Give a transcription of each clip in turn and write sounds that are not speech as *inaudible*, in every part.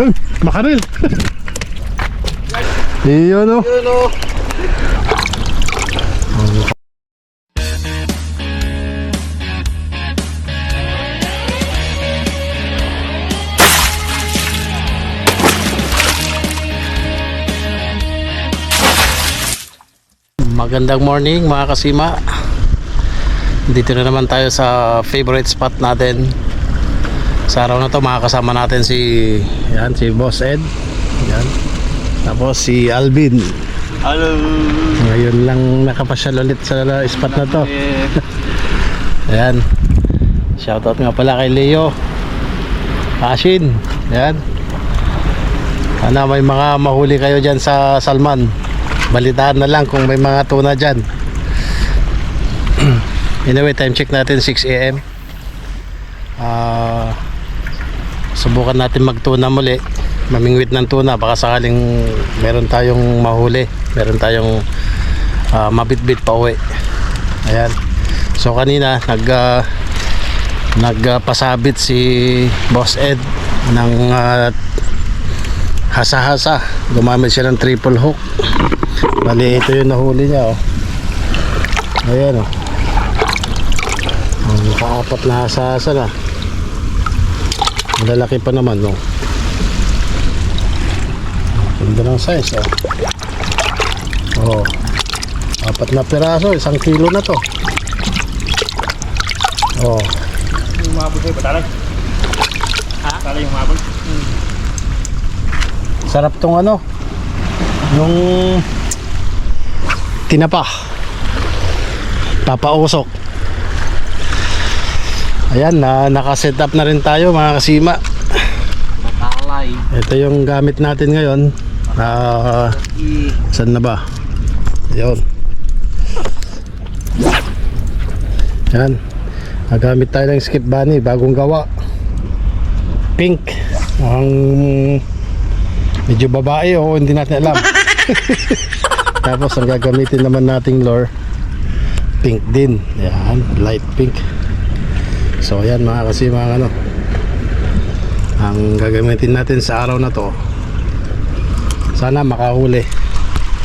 Ay, makaril. Iyon o. O. Magandang morning mga kasima Dito na naman tayo sa favorite spot natin Sa araw na to makakasama natin si yan, si Boss Ed. Yan. Tapos si Alvin. Hello. Ngayon lang nakapasyal ulit sa spot na to. *laughs* Ayan Shoutout nga pala kay Leo. Ashin. Ayan Sana may mga mahuli kayo dyan sa Salman. Balitaan na lang kung may mga tuna dyan. *clears throat* Anyway, time check natin 6am Ah, Subukan natin magtuna muli Mamingwit ng tuna Baka sakaling meron tayong mahuli Meron tayong ah, mabitbit pa uwi Ayan So kanina nag ah, nagpasabit si Boss Ed ng ah, hasa-hasa. Gumamit siya ng triple hook. Bali ito yung nahuli niya oh. Ayan oh. Oh, nakaapat na hasa-hasa na. Malalaki pa naman no. Ganda ng size oh. Oh. Apat na piraso, isang kilo na to. Oh. Yung mabot ko patalag. Ha? Patalag yung mabot. Sarap tong ano Yung Tinapa Papausok Ayan na nakaset up na rin tayo mga kasima. Matalay. Ito yung gamit natin ngayon. I. Saan na ba? Ayun Yan Nagamit tayo ng skip bunny Bagong gawa. Pink. Ang Medyo babae o hindi natin alam. *laughs* Tapos ang gagamitin naman nating lure Pink din. Yan Light pink So ayan mga kasi mga ano Ang gagamitin natin sa araw na to Sana makahuli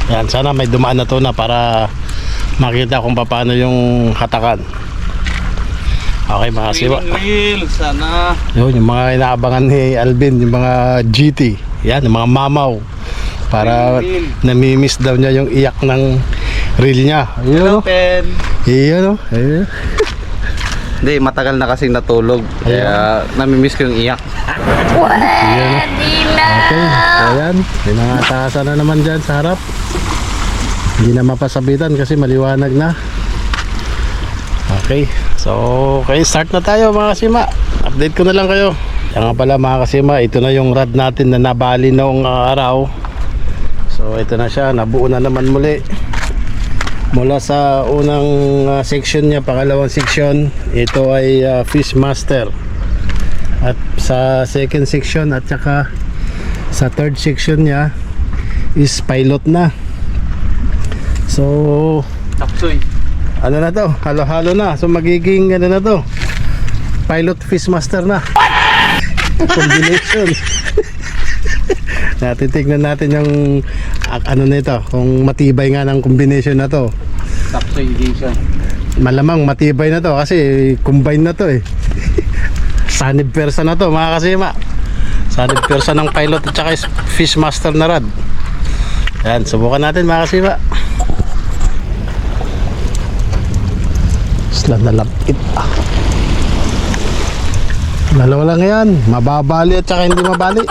yan, sana may dumaan na to na para makita kung paano yung hatakan. Okay mga. Reel. Sana. Yun, yung mga inaabangan ni Alvin, yung mga GT. Yan, yung mga mamaw. Para namimiss daw niya yung iyak ng reel niya. Ayun. Open. Ayun. Ayun. Hindi, matagal na kasing natulog. Kaya namimiss ko yung iyak. Ayun o. Okay. Ayan. May mga tasa na naman dyan sa harap. Hindi na mapasabitan kasi maliwanag na. Okay. So, okay, start na tayo mga kasima. Update ko na lang kayo. Yan nga pala mga kasima, ito na yung rad natin na nabali noong ah, araw. So, ito na siya. Nabuo na naman muli. Mula sa unang ah, section niya, pangalawang section, ito ay ah, Fish Master. At sa second section at saka sa third section niya is pilot na. So, Tapsoy. ano na to? Halo-halo na. So magiging ano na to? Pilot Fish Master na. *laughs* Combination. *laughs* natin tignan natin yung ah, ano nito, kung matibay nga ng combination na to. Tapsoy edition. Malamang matibay na to kasi combine na to eh. *laughs* Sanib persa na to mga kasima. Sanib persa ng pilot at saka is fish master na rad. Yan, subukan natin mga kasima. Isla na lapit ah. Dalawa lang yan. Mababali at saka hindi mabali.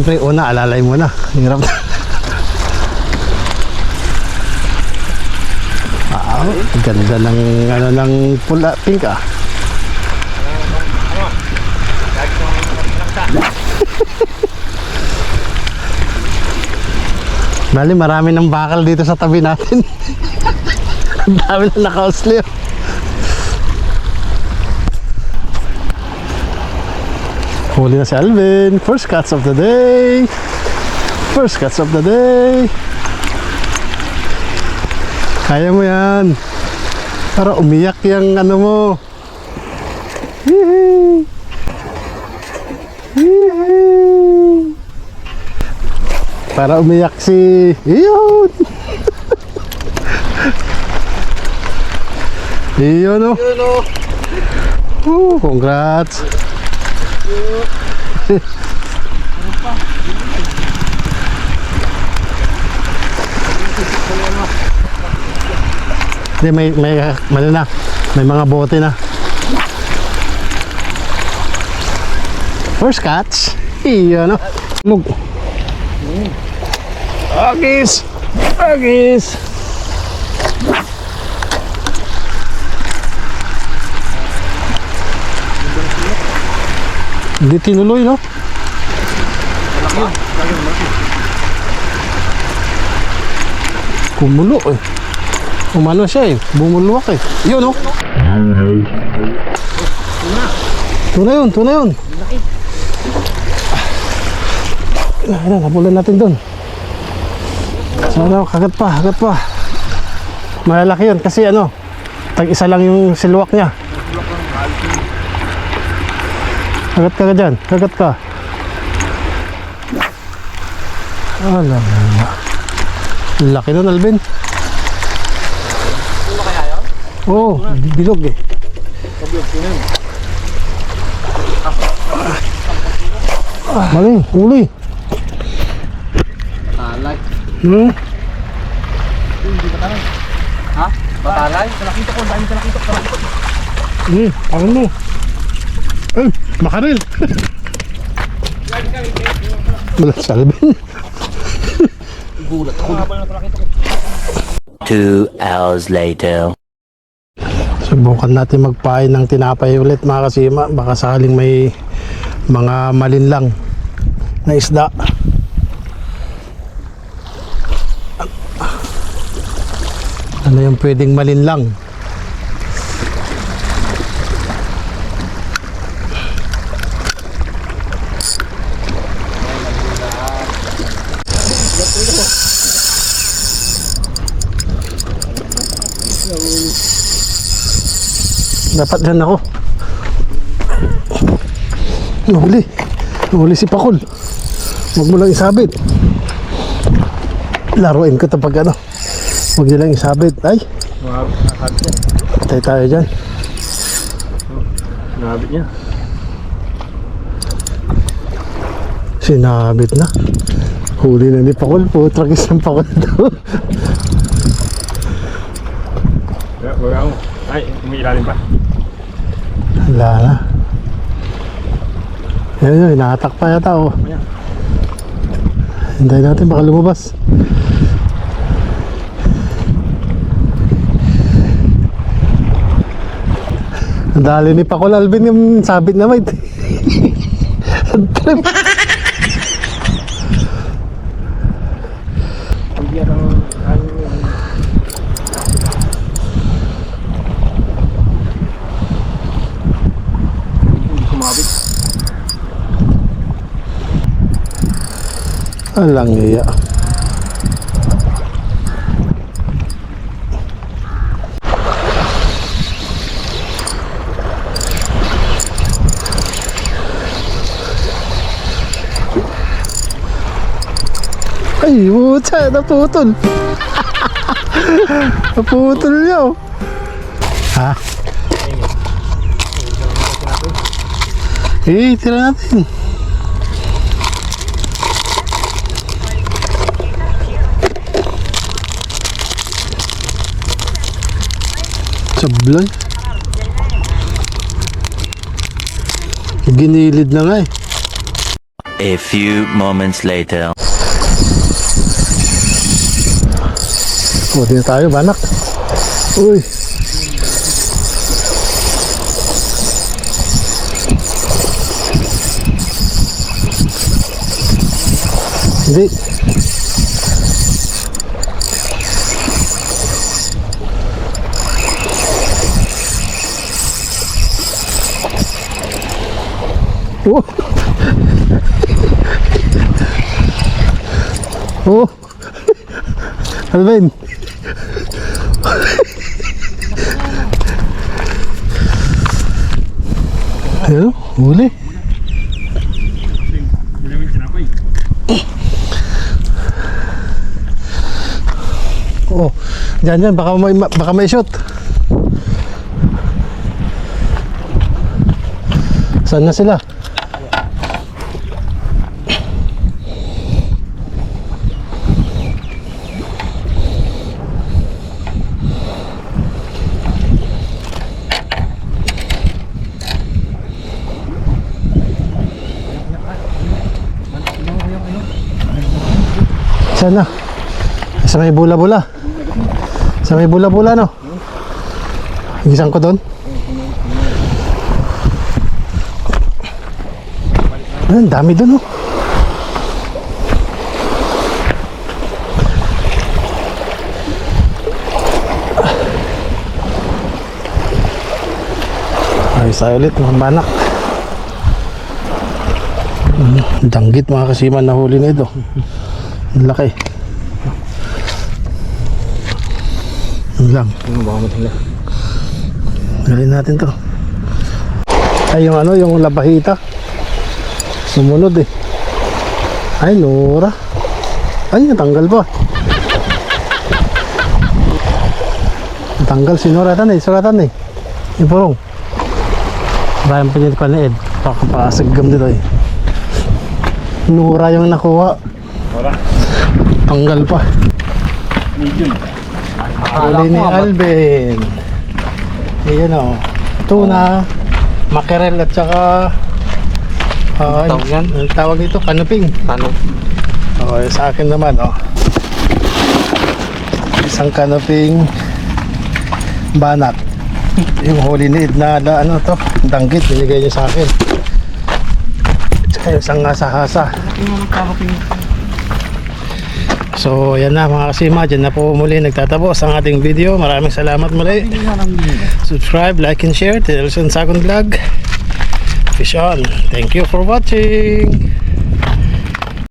Siyempre una, alalay mo na. Hirap na. Ah, ganda ng ano ng pula pink ah. Bali, marami ng bakal dito sa tabi natin. *laughs* Ang dami na naka-osli. Huli na si Alvin. First cuts of the day. First cuts of the day. Kaya mo yan. Para umiyak yung ano mo. Yee! Yee! Para umiyak si... Iyon! *laughs* Iyon oh! Yun o. Oh, congrats! Hindi, may, may, ano na, may mga bote na. First catch. Iyo, no? Lug. Agis! Agis! Hindi tinuloy, no? Kumulo eh. Umano siya eh. Bumuluwak eh. Yun oh. Tuna yun, tuna yun. Ah, Ayun, napulan natin doon. Sana kagat pa, kagat pa. Malalaki yun kasi ano, tag isa lang yung silwak niya. Kagat ka ka dyan, kagat ka. Alam mo. Laki nun, Alvin. Oo, oh, bilog eh. Ah, Mali, huli. Batalay. Hmm? Ha? Batalay? Hmm, ano mo? Ay, makaril. Wala si Alvin. Gulat ako. Two hours later. Subukan natin magpain ng tinapay ulit mga kasima. Baka sakaling may mga malinlang na isda. Ano yung pwedeng malinlang? Dapat dyan ako. Nahuli. Nahuli si Pakol. Huwag mo lang isabit. Laruin ko ito pag ano. Huwag niyo lang isabit. Ay. Patay tayo dyan. Nabit niya. Sinabit na. Huli na ni Pakol. Putragis ng Pakol to. Wala, wala ako. Ay, umiilalim pa. Wala na. Yan yun. Inahatak pa yata oh. Ayan. Hintayin natin baka lumabas. Dali ni Pakol Alvin yung sabit na. *laughs* Ang trip. Hindi yan ang... ang hindi sumabit. Alang iya. Ay, puta, naputol. *laughs* naputol niya. oh. Ha? Eh, tira natin. Sablay. Ginilid na nga eh. A few moments later. Di na tayo, banak. Uy. Hindi. Oh. Oh. Alvin. Ayun, huli. Hindi namin tinapay. Oh, dyan dyan, baka may, baka may shot. Saan na sila? Saan na? Sa may bula-bula. Sa may bula-bula, no? Isang ko doon. Ang dami doon, oh. Ayos tayo ulit, mga banak. Hmm, Danggit mga kasiman na huli na ito. Ang laki. Yun lang. Ano ba matala? Galin natin to. Ay, yung ano, yung labahita. Sumunod eh. Ay, Nora. Ay, natanggal pa. Natanggal si Nora tan eh. Suratan eh. Yung purong. Bayan pa niya pa ni Ed. Pakapasagam dito eh. Nora yung nakuha. Wala. Tanggal pa. Huli ni Alvin. Ayan o. Tuna, mackerel at saka uh, Tawag yan? Ang tawag dito, kanuping. Ano? Okay, sa akin naman oh. Isang kanuping banat. Yung huli ni Ed na, na ano to, danggit, binigay niya sa akin. Tsaka yung isang hasa-hasa. So, yan na mga kasima. Diyan na po muli nagtatapos ang ating video. Maraming salamat muli. Subscribe, like, and share. Tell us on Second Vlog. Fish on. Thank you for watching.